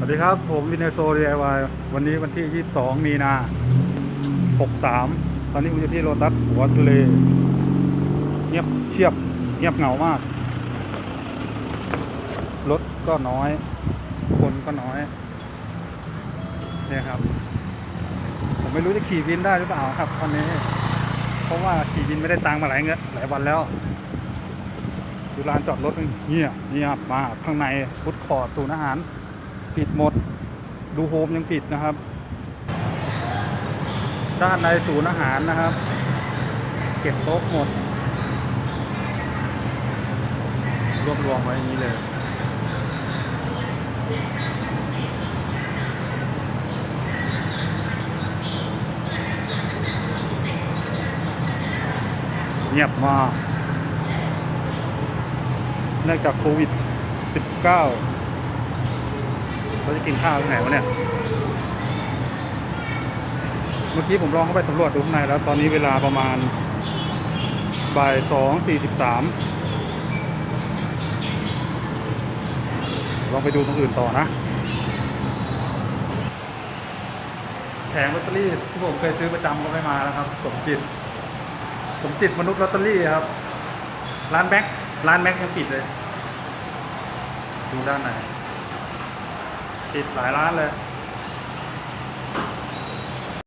สวัสดีครับ ผมวินเนโซ DIY วันนี้วันที่ 22 มีนา 63 ตอนนี้ผมอยู่ที่โลตัสหัวทะเล เงียบเชียบ เงียบเหงามาก รถก็น้อย คนก็น้อยเนี่ยครับ ผมไม่รู้จะขี่วินได้หรือเปล่าครับตอนนี้ เพราะว่าขี่วินไม่ได้ตังค์มาหลายเงินหลายวันแล้วดูลานจอดรถเงียบเงียบมาข้างในฟุตคอร์ทศูนย์อาหาร ปิดหมด ดูโฮมยังปิดนะครับ ด้านในศูนย์อาหารนะครับ เก็บโต๊ะหมด รวบรวมไว้อย่างนี้เลยเงียบมากเนื่องจากโควิด 19 เราจะกินข้าวที่ไหนวะเนี่ย เมื่อกี้ผมลองเข้าไปสำรวจดูข้างในแล้ว ตอนนี้เวลาประมาณบ่ายสองสี่สิบสามลองไปดูตรงอื่นต่อนะ แผงลอตเตอรี่ที่ผมเคยซื้อประจำก็ไม่มาแล้วครับ สมจิต สมจิตมนุษย์ลอตเตอรี่ครับ ร้านแม็กร้านแม็กยังปิดเลย ดูด้านใน ติดหลายร้านเลย